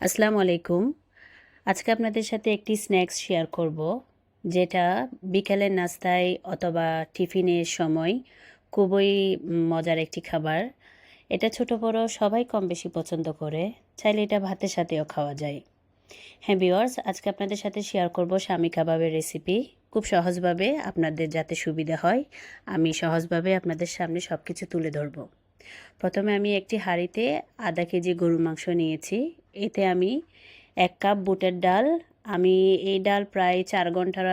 আসসালামু আলাইকুম। আজকে আপনাদের সাথে একটি স্ন্যাক্স শেয়ার করব, যেটা বিকেলের নাস্তায় অথবা টিফিনের সময় খুবই মজার একটি খাবার। এটা ছোট বড় সবাই কম বেশি পছন্দ করে, চাইলে এটা ভাতের সাথেও খাওয়া যায়। হ্যাঁ বিওয়ার্স আজকে আপনাদের সাথে শেয়ার করব স্বামী কাবাবের রেসিপি। খুব সহজভাবে আপনাদের যাতে সুবিধা হয়, আমি সহজভাবে আপনাদের সামনে সব কিছু তুলে ধরবো। প্রথমে আমি একটি হাঁড়িতে আধা কেজি গরুর মাংস নিয়েছি এতে আমি এক কাপ বুটের ডাল, আমি এই ডাল প্রায় চার ঘণ্টার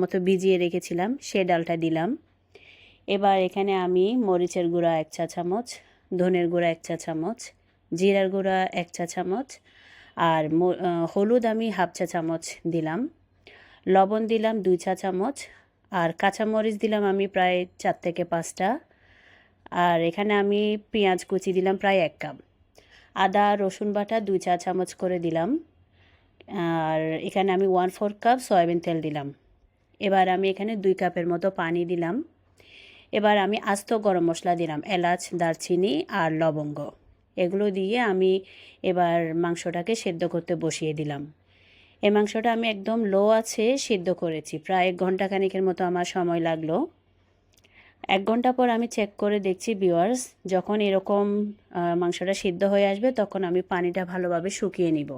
মতো ভিজিয়ে রেখেছিলাম, সে ডালটা দিলাম। এবার এখানে আমি মরিচের গুঁড়া এক চা চামচ, ধনের গুঁড়া এক চা চামচ, জিরার গুঁড়া এক চা চামচ আর হলুদ আমি হাফ চা চামচ দিলাম। লবণ দিলাম দুই চা চামচ আর কাঁচামরিচ দিলাম আমি প্রায় চার থেকে পাঁচটা। আর এখানে আমি পেঁয়াজ কুচি দিলাম প্রায় এক কাপ। আদা, রসুন বাটা দুই চা চামচ করে দিলাম। আর এখানে আমি ওয়ান ফোর কাপ সয়াবিন তেল দিলাম। এবার আমি এখানে দুই কাপের মতো পানি দিলাম। এবার আমি আস্ত গরম মশলা দিলাম, এলাচ, দারচিনি আর লবঙ্গ। এগুলো দিয়ে আমি এবার মাংসটাকে সেদ্ধ করতে বসিয়ে দিলাম। এই মাংসটা আমি একদম লো আছে, সেদ্ধ করেছি। প্রায় এক ঘণ্টা খানিকের মতো আমার সময় লাগল। এক ঘণ্টা পর আমি চেক করে দেখছি বিওয়ার্স যখন এরকম মাংসটা সিদ্ধ হয়ে আসবে, তখন আমি পানিটা ভালোভাবে শুকিয়ে নিব।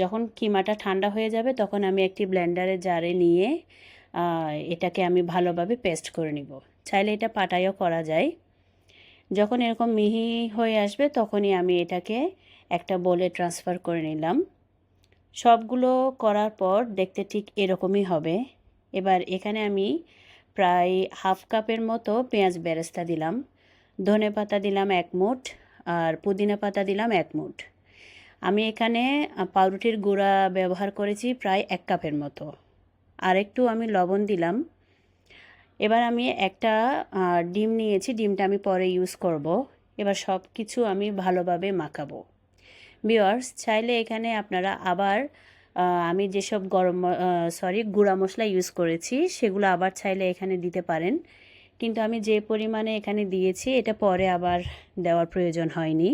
যখন কিমাটা ঠান্ডা হয়ে যাবে, তখন আমি একটি ব্লেন্ডারে জারে নিয়ে এটাকে আমি ভালোভাবে পেস্ট করে নিব। চাইলে এটা পাটাইও করা যায়। যখন এরকম মিহি হয়ে আসবে, তখনই আমি এটাকে একটা বলে ট্রান্সফার করে নিলাম। সবগুলো করার পর দেখতে ঠিক এরকমই হবে। এবার এখানে আমি প্রায় হাফ কাপের মতো পেঁয়াজ বেরেস্তা দিলাম। ধনে পাতা দিলাম এক মুঠ আর পুদিনা পাতা দিলাম এক মুঠ আমি এখানে পাউরুটির গুঁড়া ব্যবহার করেছি প্রায় এক কাপের মতো। আর একটু আমি লবণ দিলাম। এবার আমি একটা ডিম নিয়েছি। ডিমটা আমি পরে ইউজ করব। এবার সব কিছু আমি ভালোভাবে মাখাবো। বিয়ার্স চাইলে এখানে আপনারা আবার আমি যেসব গরম সরি গুঁড়া মশলা ইউজ করেছি, সেগুলো আবার চাইলে এখানে দিতে পারেন। কিন্তু আমি যে পরিমাণে এখানে দিয়েছি, এটা পরে আবার দেওয়ার প্রয়োজন হয়নি।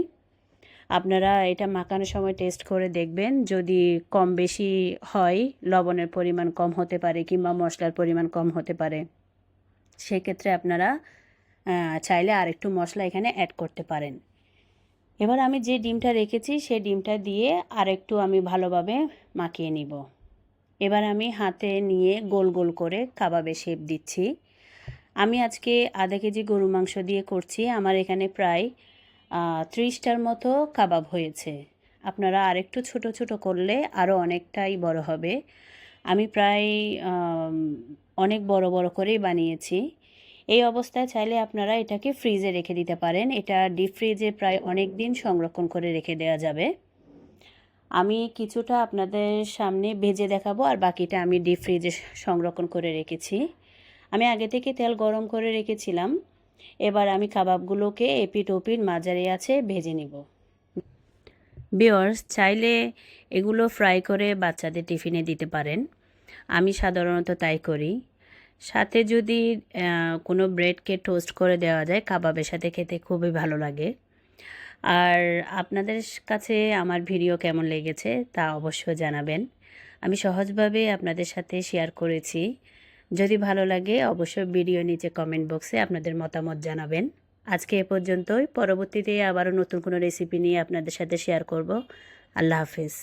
আপনারা এটা মাখানোর সময় টেস্ট করে দেখবেন, যদি কম বেশি হয়, লবণের পরিমাণ কম হতে পারে কিংবা মশলার পরিমাণ কম হতে পারে। সেক্ষেত্রে আপনারা চাইলে আরেকটু মশলা এখানে অ্যাড করতে পারেন। এবার আমি যে ডিমটা রেখেছি, সেই ডিমটা দিয়ে আরেকটু আমি ভালোভাবে মাখিয়ে নিব। এবার আমি হাতে নিয়ে গোল গোল করে কাবাবে শেপ দিচ্ছি। আমি আজকে আধা কেজি গরু মাংস দিয়ে করছি। আমার এখানে প্রায় ত্রিশটার মতো কাবাব হয়েছে। আপনারা আরেকটু ছোট ছোট করলে আরও অনেকটাই বড় হবে। আমি প্রায় অনেক বড় বড় করেই বানিয়েছি। এই অবস্থায় চাইলে আপনারা এটাকে ফ্রিজে রেখে দিতে পারেন। এটা ডিপ ফ্রিজে প্রায় অনেক দিন সংরক্ষণ করে রেখে দেওয়া যাবে। আমি কিছুটা আপনাদের সামনে ভেজে দেখাবো আর বাকিটা আমি ডিপ ফ্রিজে সংরক্ষণ করে রেখেছি। আমি আগে থেকে তেল গরম করে রেখেছিলাম। এবার আমি কাবাবগুলোকে এপিট ওপিট মাঝারি আছে ভেজে নিব। বিয়র্স চাইলে এগুলো ফ্রাই করে বাচ্চাদের টিফিনে দিতে পারেন। আমি সাধারণত তাই করি। সাথে যদি কোনো ব্রেডকে টোস্ট করে দেওয়া যায়, কাবাবের সাথে খেতে খুবই ভালো লাগে। আর আপনাদের কাছে আমার ভিডিও কেমন লেগেছে তা অবশ্যই জানাবেন। আমি সহজভাবে আপনাদের সাথে শেয়ার করেছি। যদি ভালো লাগে, অবশ্যই ভিডিও নিচে কমেন্ট বক্সে আপনাদের মতামত জানাবেন। আজকে এ পর্যন্তই। পরবর্তীতে আবারও নতুন কোনো রেসিপি নিয়ে আপনাদের সাথে শেয়ার করব। আল্লাহ হাফেজ।